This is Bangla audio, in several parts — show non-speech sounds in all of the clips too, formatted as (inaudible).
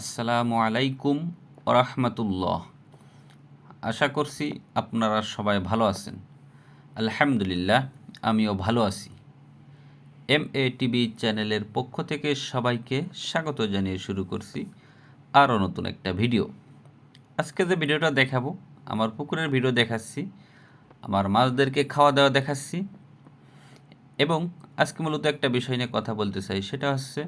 আসসালামু আলাইকুম রহমতুল্লাহ আশা করছি আপনারা সবাই ভালো আছেন। আলহামদুলিল্লাহ, আমিও ভালো আছি। এম এ টিভি চ্যানেলের পক্ষ থেকে সবাইকে স্বাগত জানিয়ে শুরু করছি আরও নতুন একটা ভিডিও। আজকে যে ভিডিওটা দেখাবো, আমার পুকুরের ভিডিও দেখাচ্ছি, আমার মাছদেরকে খাওয়া দাওয়া দেখাচ্ছি এবং আজকে মূলত একটা বিষয় নিয়ে কথা বলতে চাই, সেটা হচ্ছে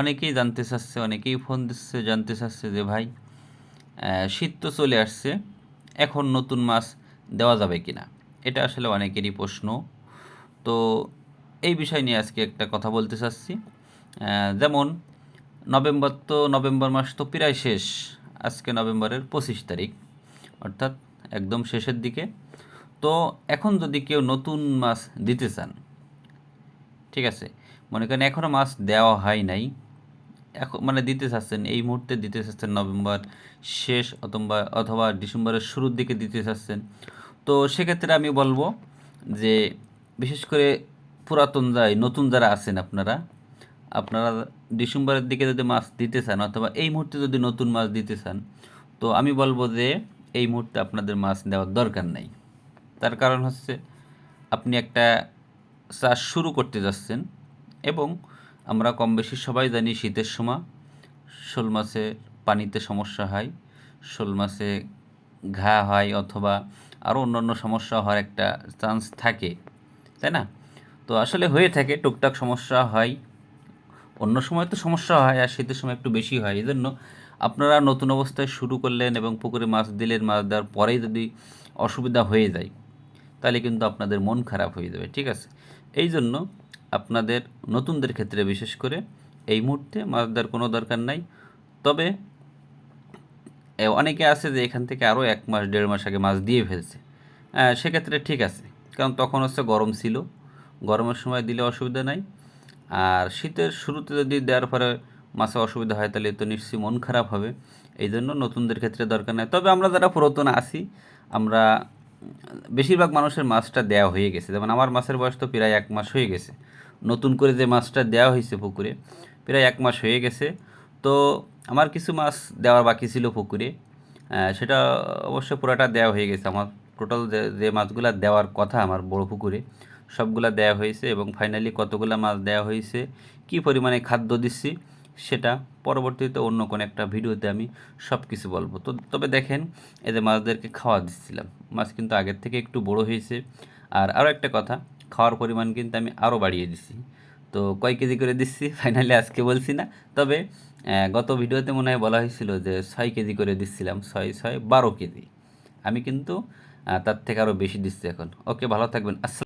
অনেকেই জানতে চাচ্ছে, অনেকেই ফোন দিচ্ছে, জানতে চাচ্ছে যে ভাই শীত তো চলে আসছে, এখন নতুন মাছ দেওয়া যাবে কি না এটা আসলে অনেকেরই প্রশ্ন। তো এই বিষয় নিয়ে আজকে একটা কথা বলতে চাচ্ছি। যেমন, নভেম্বর তো, নভেম্বর মাস তো প্রায় শেষ। আজকে নভেম্বরের পঁচিশ তারিখ, অর্থাৎ একদম শেষের দিকে। তো এখন যদি কেউ নতুন মাছ দিতে চান, ঠিক আছে মনে করেন এখনও মাছ দেওয়া হয় নাই। এখন মানে দিতে চাচ্ছেন, এই মুহূর্তে দিতে চাচ্ছেন নভেম্বর শেষ অথবা অথবা ডিসেম্বরের শুরুর দিকে দিতে চাচ্ছেন। তো সেক্ষেত্রে আমি বলব যে বিশেষ করে পুরাতন যাই, নতুন যারা আছেন আপনারা আপনারা ডিসেম্বরের দিকে যদি মাছ দিতে চান অথবা এই মুহূর্তে যদি নতুন মাছ দিতে চান, তো আমি বলব যে এই মুহূর্তে আপনাদের মাছ দেওয়ার দরকার নাই। তার কারণ হচ্ছে আপনি একটা চাষ শুরু করতে যাচ্ছেন এবং আমরা কম বেশি সবাই জানি শীতের সময় শোল মাছে পানিতে সমস্যা হয়, শোল মাছে ঘা হয় অথবা আরও অন্যান্য সমস্যা হওয়ার একটা চান্স থাকে, তাই না? তো আসলে হয়ে থাকে, টুকটাক সমস্যা হয়। অন্য সময় তো সমস্যা হয় আর শীতের সময় একটু বেশি হয়। এই জন্য আপনারা নতুন অবস্থায় শুরু করলেন এবং পুকুরে মাছ দিলেন, মাছ দেওয়ার পরেই যদি অসুবিধা হয়ে যায়, তাহলে কিন্তু আপনাদের মন খারাপ হয়ে যাবে, ঠিক আছে? এই জন্য আপনাদের নতুনদের ক্ষেত্রে বিশেষ করে এই মুহূর্তে মাছ দেওয়ার কোনো দরকার নাই। তবে অনেকে আছে যে এখান থেকে আরও এক মাস, দেড় মাস আগে মাছ দিয়ে ফেলছে। সেক্ষেত্রে ঠিক আছে। কারণ তখন হচ্ছে গরম ছিল। গরমের সময় দিলে অসুবিধা নাই। আর শীতের শুরুতে যদি দেওয়ার পরে মাছে অসুবিধা হয়, তাহলে তো নিশ্চয়ই মন খারাপ হবে। এই জন্য নতুনদের ক্ষেত্রে দরকার নাই। তবে আমরা যারা পুরাতন আছি, আমরা বেশিরভাগ মানুষের মাছটা দেওয়া হয়ে গেছে। যেমন আমার মাছের বয়স তো প্রায় এক মাস হয়ে গেছে। নতুন করে যে মাছটা দেওয়া হয়েছে পুকুরে, প্রায় এক মাস হয়ে গেছে। তো আমার কিছু মাছ দেওয়ার বাকি ছিল পুকুরে। সেটা অবশ্য পুরোটা দেওয়া হয়ে গেছে। আমার টোটাল যে মাছগুলো দেওয়ার কথা আমার বড় পুকুরে, সবগুলা দেওয়া হয়েছে এবং ফাইনালি কতগুলো মাছ দেওয়া হয়েছে, কী পরিমাণে খাদ্য দিচ্ছি সেটা পরবর্তীতে অন্য কোনো একটা ভিডিওতে আমি সব কিছু বলব। তো তবে দেখেন যে মাছদেরকে খাওয়া দিচ্ছিলাম। মাছ কিন্তু আগের থেকে একটু বড় হয়েছে। আর আরও একটা কথা খাওয়ার পরিমাণ কিন্তু আমি আরও বাড়িয়ে দিছি। তো কয় কেজি করে দিচ্ছি? (laughs) ফাইনালি আজকে বলছি না। তবে গত ভিডিওতে মনে হয় বলা হয়েছিল যে ছয় কেজি করে দিচ্ছিলাম। ছয় ছয়, বারো কেজি। আমি কিন্তু তার থেকে আরও বেশি দিচ্ছি এখন। ওকে ভালো থাকবেন। আসসালাম